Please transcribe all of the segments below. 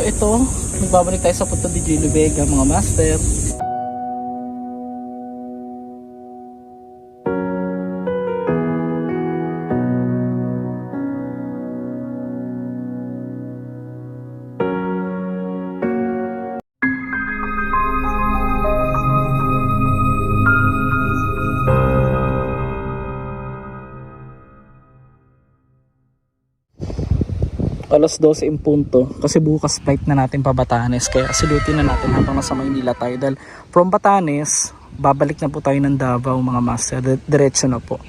So ito, nagbabalik tayo sa Punta de Gilo Vega mga master. Alas 12 in punto. Kasi bukas flight na natin pa Batanes kaya silutin na natin habang nasa Maynila tayo. Dahil from Batanes babalik na po tayo ng Davao mga master. Di- diretso na po.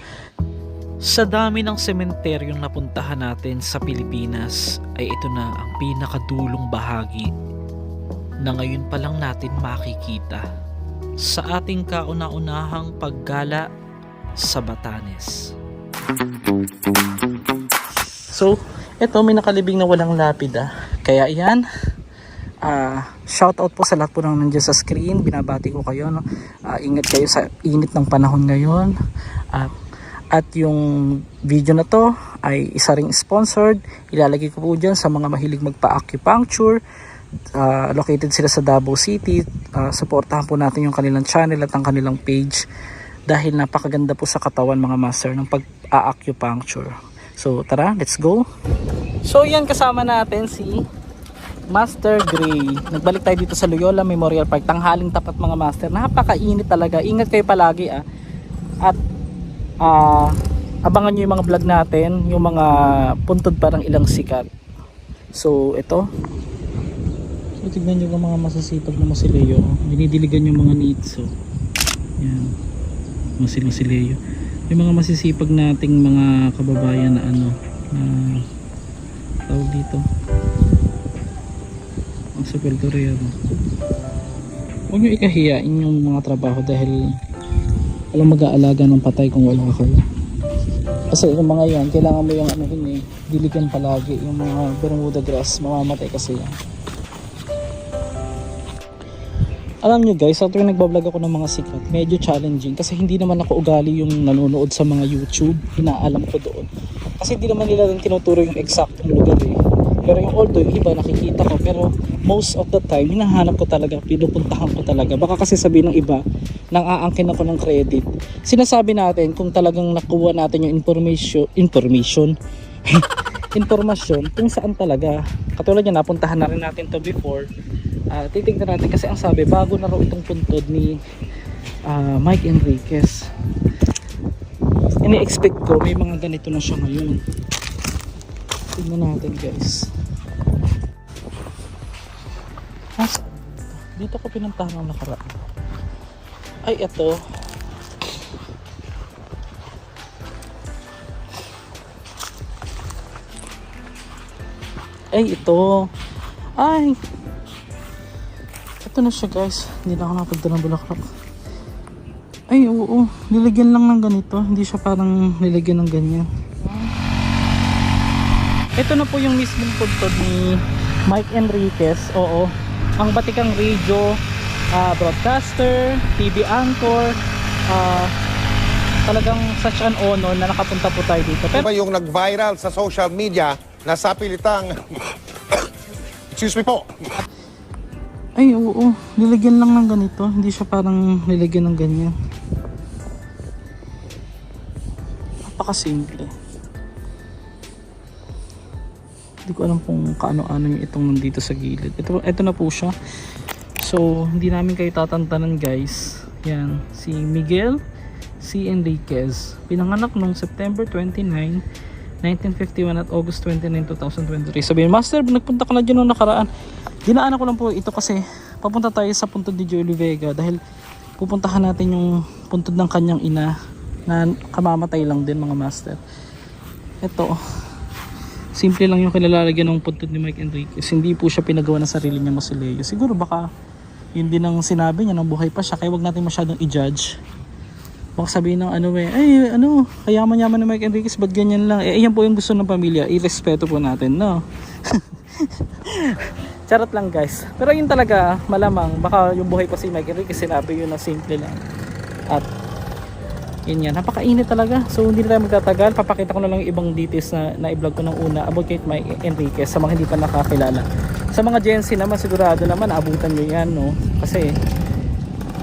Sa dami ng sementeryong napuntahan natin sa Pilipinas ay ito na ang pinakadulong bahagi na ngayon pa lang natin makikita sa ating kauna-unahang paggala sa Batanes. So eto may nakalibing na walang lapid ah kaya yan ah shout out po sa lahat po ng nandiyan sa screen. Binabati ko kayo no? Ah, ingat kayo sa init ng panahon ngayon. At at yung video na to ay isa ring sponsored. Ilalagay ko po dyan sa mga mahilig magpa-acupuncture. Ah, located sila sa Davao City. Ah, supportahan po natin yung kanilang channel at ang kanilang page. Dahil napakaganda po sa katawan mga master ng pag-acupuncture so tara let's go so yan kasama natin si Master Gray. Nagbalik tayo dito sa Loyola Memorial Park. Tanghaling tapat mga master. Napakainit talaga. Ingat kayo palagi ah. At ah, abangan nyo yung mga vlog natin. Yung mga puntod parang ilang sikat. So ito. So tignan nyo yung mga masasipag na masileo. Dinidiligan yung mga needs. So, yan. Masilasileo. Yung mga masisipag nating mga kababayan na ano na tawag dito. Ang supeltorero huwag nyo ikahiyain yung mga trabaho dahil walang mag-aalaga ng patay kung wala kayo. Kasi yung mga yan kailangan mo yung ano yun eh. Diligan palagi yung mga bermuda grass. Mamamatay kasi yan alam nyo guys, sa tuwing nagbablog ako ng mga sikat, medyo challenging kasi hindi naman ako ugali yung nanonood sa mga YouTube, inaalam ko doon. Kasi hindi naman nila rin tinuturo yung exact lugar eh. Pero yung although yung iba nakikita ko, pero most of the time, hinahanap ko talaga, pinupuntahan ko talaga. Baka kasi sabihin ng iba, nang aangkin ako ng credit. Sinasabi natin kung talagang nakuha natin yung information, information, informasyon kung saan talaga. Katulad yan, napuntahan na rin natin to before. Ah, titignan natin kasi ang sabi bago na raw itong puntod ni ah, Mike Enriquez. Ini-expect ko may mga ganito na siya ngayon. Tignan natin guys. Dito ko pinuntahan ng nakaraan. Ay ito ay ito. Ay ito na siya guys. Hindi na ako nakapagdala ng bulaklak. Ay oo, nilagyan lang ng ganito. Hindi siya parang nilagyan ng ganyan. Ito na po yung mismong puntod ni Mike Enriquez. Oo. Ang batikang radio, ah, broadcaster, TV anchor, ah, talagang such an honor na nakapunta po tayo dito. Pero Ano ba yung nag-viral sa social media na sa pilitang... Excuse me po. Ay, oo. Nilagyan lang ng ganito. Hindi siya parang nilagyan ng ganyan. Napakasimple. Hindi ko alam kung kaano-ano yung itong nandito sa gilid. Ito, ito na po siya. So, hindi namin kayo tatantanan guys. Yan. Si Miguel C. Enriquez. Pinanganak noong September 29, 1951 at August 29, 2023. Sabihin, Master, nagpunta ka na dyan noong nakaraan. Dinaanan ko lang po ito kasi papunta tayo sa puntod ni Joey Vega dahil pupuntahan natin yung puntod ng kanyang ina na kamamatay lang din mga master. Ito, simple lang yung kinalalagyan ng puntod ni Mike Enriquez. Hindi po siya pinagawa ng sarili niya masileo. Siguro baka yun din ang sinabi niya nang buhay pa siya kaya wag natin masyadong i-judge. Baka sabihin ng ano eh, ay ano, kayaman-yaman ni Mike Enriquez, ba't ganyan lang? Eh, yan po yung gusto ng pamilya, irespeto po natin, no? Charot lang guys. Pero yun talaga, malamang, baka yung buhay pa si Mike Enriquez, sinabi yun na simple lang. At, yun yan, napakainit talaga. So, hindi na tayo magtatagal. Papakita ko na lang ibang details na na-vlog ko ng una about kay Mike Enriquez sa mga hindi pa nakakilala. Sa mga Gen Z naman sigurado naman abutan nyo yan no. Kasi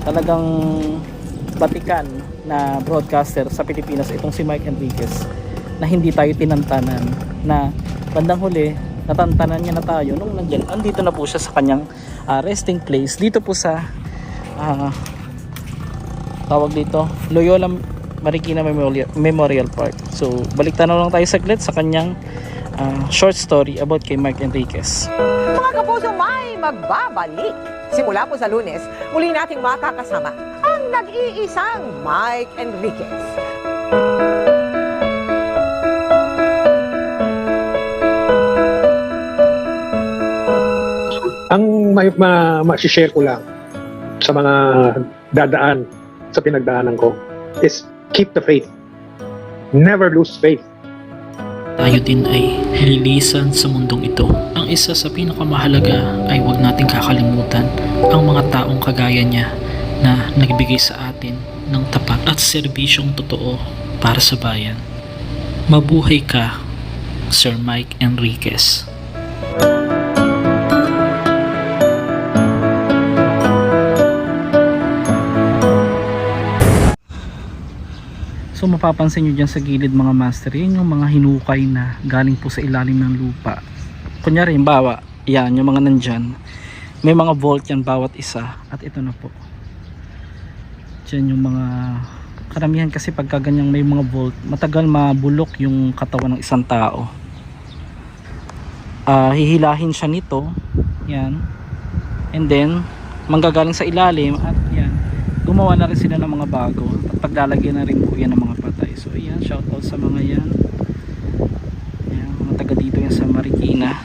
talagang batikan na broadcaster sa Pilipinas itong si Mike Enriquez na hindi tayo tinantanan na bandang huli natantanan niya na tayo nung nandiyan andito na po siya sa kanyang ah, resting place. Dito po sa ah, tawag dito Loyola Marikina Memorial, Memorial Park. So balik tanaw lang tayo saglit sa kanyang ah, short story about kay Mike Enriquez. Mga kapuso, may magbabalik. Simula po sa lunes, muli nating makakasama ang nag-iisang Mike Enriquez. Ang ma- ma- ma-share ko lang sa mga dadaan sa pinagdaanan ko is keep the faith. Never lose faith. Tayo din ay lilisan sa mundong ito. Ang isa sa pinakamahalaga ay huwag nating kakalimutan ang mga taong kagaya niya na nagbigay sa atin ng tapat at serbisyong totoo para sa bayan. Mabuhay ka, Sir Mike Enriquez. So mapapansin nyo dyan sa gilid mga master, yun yung mga hinukay na galing po sa ilalim ng lupa. Kunyari, bawa, yan, yung mga nandyan. May mga vault yan bawat isa. At ito na po. Dyan yung mga karamihan kasi pagka ganyang may mga vault, matagal mabulok yung katawan ng isang tao. Ah, hihilahin siya nito. Yan. And then, manggagaling sa ilalim at yan gumawa na rin sila ng mga bago at paglalagyan na rin po yan ng mga patay so ayan shout out sa mga yan ayan, mga taga dito yan sa Marikina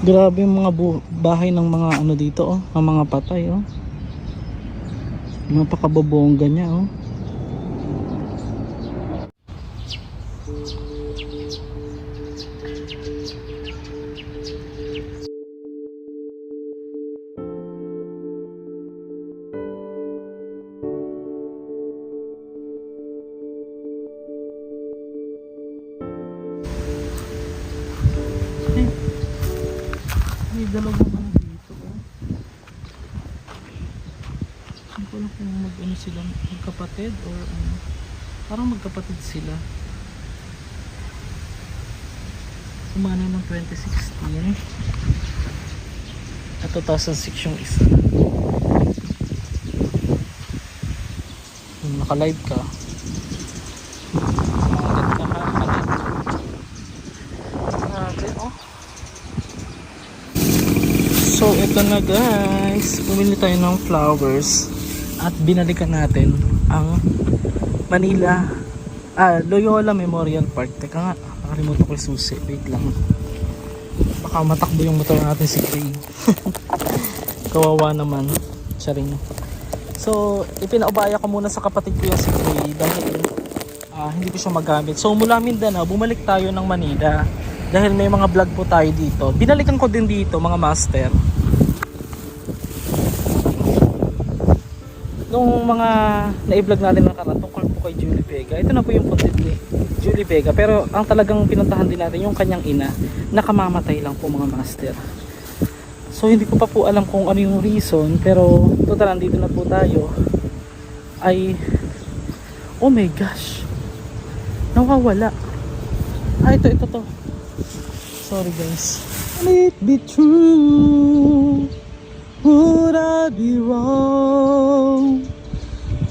grabe yung mga bahay ng mga ano dito oh ng mga patay oh napakababongga niya oh mag ano sila magkapatid or ano. Parang magkapatid sila. Umano ng 2016 at 2006 yung isa. Kung naka-live ka. Oh. So ito na guys, bumili tayo ng flowers at binalikan natin ang Manila ah, Loyola Memorial Park. Teka nga, nakalimutan ko yung susi. Wait lang. Baka matakbo yung motor natin si Gray. Kawawa naman. Siya rin. So, ipinaubaya ko muna sa kapatid ko yung si Gray dahil ah, hindi ko siya magamit. So, mula Mindanao, bumalik tayo ng Manila dahil may mga vlog po tayo dito. Binalikan ko din dito mga master. Nung mga na-vlog natin nakaraan tungkol po kay Julie Vega. Ito na po yung content ni Julie Vega. Pero ang talagang pinuntahan din natin yung kanyang ina. Nakamamatay lang po mga master. So hindi ko pa po alam kung ano yung reason. Pero total andito na po tayo. Ay oh my gosh. Nawawala. Ah ito ito to. Sorry guys. Can it be true? Would I be wrong?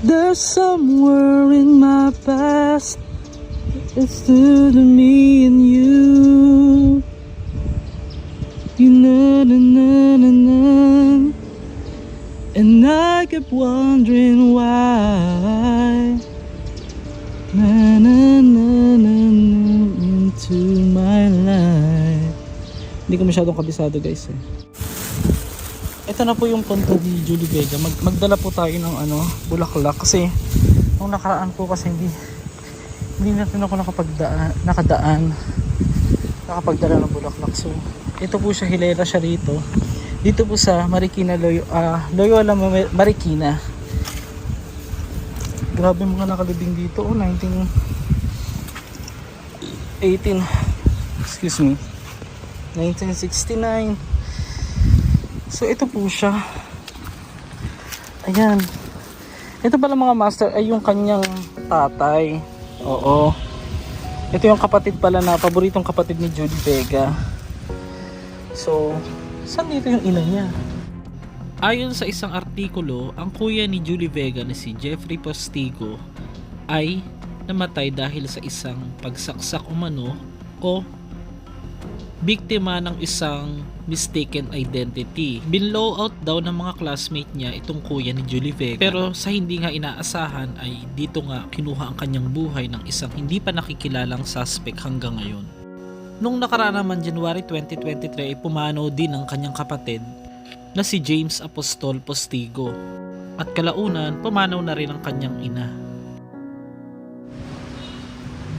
There's somewhere in my past It's to me and you You know, na, na, na, na. And I kept wondering why na, na, na, na, na, into my life Hindi ko masyadong kabisado guys eh ito na po yung punto ni Julie Vega. Mag magdala po tayo ng ano, bulaklak kasi nung nakaraan po kasi hindi hindi natin ako nakapagdaan, nakadaan nakapagdala ng bulaklak. So, ito po siya hilera siya rito. Dito po sa Marikina Loyo, ah, Loyola Ma- Marikina. Grabe mga nakalibing dito. Oh, 19 18 excuse me 1969. So ito po siya. Ayan. Ito pala mga master ay yung kanyang tatay. Oo. Ito yung kapatid pala na paboritong kapatid ni Judy Vega. So, saan dito yung ina niya? Ayon sa isang artikulo, ang kuya ni Julie Vega na si Jeffrey Postigo ay namatay dahil sa isang pagsaksak umano o biktima ng isang mistaken identity. Binlow out daw ng mga classmate niya itong kuya ni Julie Vega. Pero sa hindi nga inaasahan ay dito nga kinuha ang kanyang buhay ng isang hindi pa nakikilalang suspect hanggang ngayon. Nung nakaraan naman January 2023 ay pumanaw din ang kanyang kapatid na si James Apostol Postigo. At kalaunan, pumanaw na rin ang kanyang ina.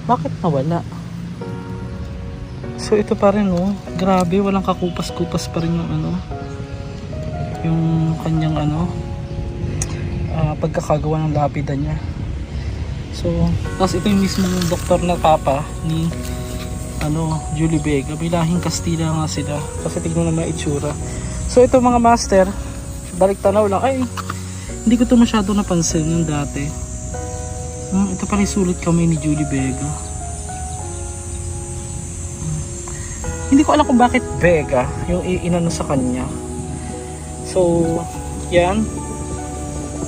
Bakit nawala? So ito pa rin oh. Grabe, walang kakupas-kupas pa rin yung ano. Yung kanyang ano ah, pagkakagawa ng lapida niya. So, tapos ito yung mismong doktor na papa ni ano, Julie Vega. Bilahing Kastila nga sila. Kasi tignan naman yung itsura. So ito mga master, balik tanaw lang. Ay, hindi ko to masyado napansin yung dati. Hmm, ito pala yung sulit kamay ni Julie Vega. Hindi ko alam kung bakit Vega yung inano sa kanya. So, yan.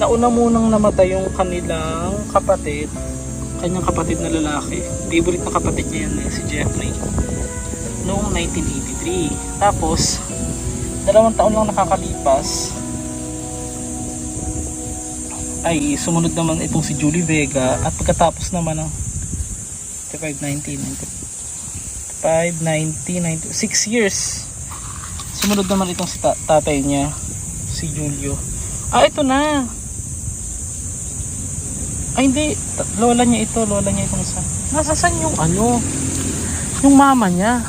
Nauna munang namatay yung kanilang kapatid. Kanyang kapatid na lalaki. Favorite na kapatid niya yan eh, si Jeffrey. Noong 1983. Tapos, dalawang taon lang nakakalipas ay sumunod naman itong si Julie Vega at pagkatapos naman ng 519 590 6 years. Sumunod naman itong si ta- tatay niya si Julio. Ah ito na. Ay hindi. Lola niya ito lola niya itong sa nasasan yung ano? Yung mama niya.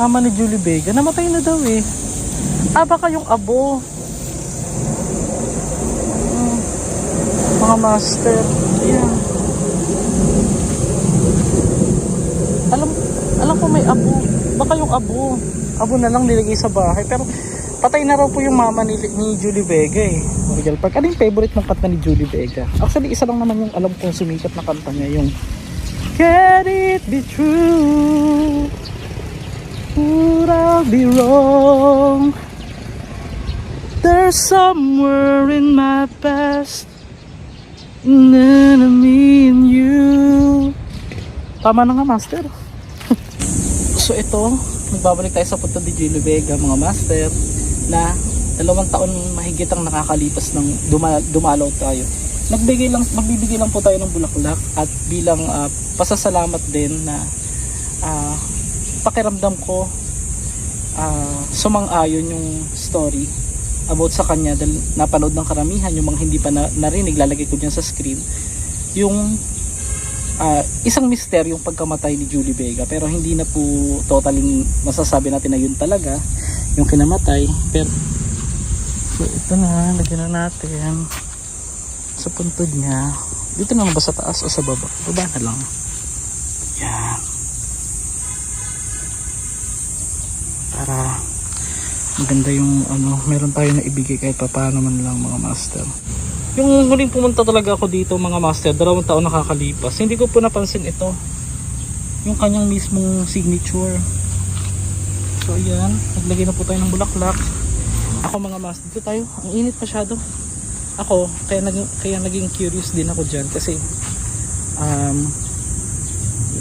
Mama ni Julie Vega. Namatay na daw eh. Ah baka yung abo. Hmm. mga master ayan alam alam ko may abo baka yung abo abo na lang nilagay sa bahay. Pero patay na raw po yung mama ni, ni Julie Vega eh. Regal Park ano yung favorite ng kanta ni Julie Vega? Actually isa lang naman yung alam kong sumikat na kanta niya yung Can it be true? Would I be wrong? There's somewhere in my past na me and you. Tama na nga master So ito, nagbabalik tayo sa punta ni Julio Vega mga master na dalawang taon mahigit ang nakakalipas ng duma- dumalaw tayo. Nagbigay lang, magbibigay lang po tayo ng bulaklak at bilang ah, pasasalamat din na ah, pakiramdam ko ah, sumang-ayon yung story about sa kanya dahil napanood ng karamihan yung mga hindi pa na, narinig lalagay ko dyan sa screen yung ah, isang misteryo yung pagkamatay ni Julie Vega pero hindi na po totally masasabi natin na yun talaga yung kinamatay. Pero so ito na lagyan na natin sa puntod niya. Dito na ba sa taas o sa baba? Baba na lang. Yan. Para maganda yung ano meron tayo na ibigay kahit pa paano man lang mga master yung huling pumunta talaga ako dito mga master, dalawang taon nakakalipas. Hindi ko po napansin ito. Yung kanyang mismong signature. So ayan, naglagay na po tayo ng bulaklak. Ako mga master, dito tayo. Ang init masyado. Ako, kaya naging, kaya naging curious din ako dyan kasi um,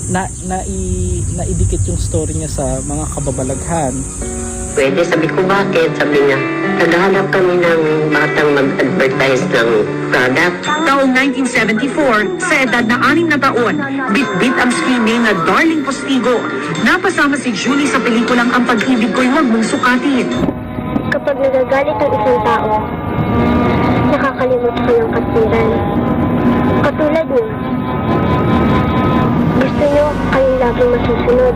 na, na, i, naidikit yung story niya sa mga kababalaghan. Pwede, sabi ko bakit? Sabi niya, naghahanap kami ng batang mag-advertise ng product. Taong 1974, sa edad na anim na taon, bit-bit ang screen na Darling Postigo. Napasama si Julie sa pelikulang Ang Pag-ibig Ko'y Huwag Mong Sukatin. Kapag nagagalit ang isang tao, nakakalimot ko ng katwiran. Katulad niyo. Gusto niyo kayong laging masusunod.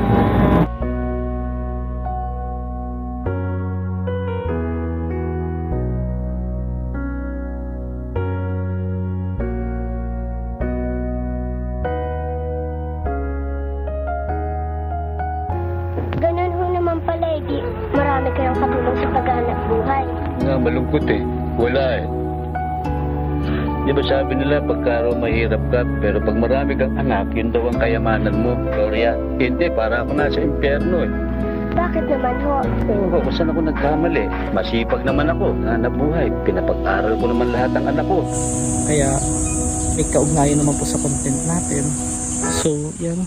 Malungkot eh. Wala eh. Di ba sabi nila pagka raw mahirap ka, pero pag marami kang anak, yun daw ang kayamanan mo, Gloria. Hindi, para ako nasa impyerno eh. Bakit naman ho? Ewan ko kung saan ako nagkamali. Masipag naman ako, na buhay. Pinapag-aral ko naman lahat ng anak ko. Kaya may kaugnayan naman po sa content natin. So, yan.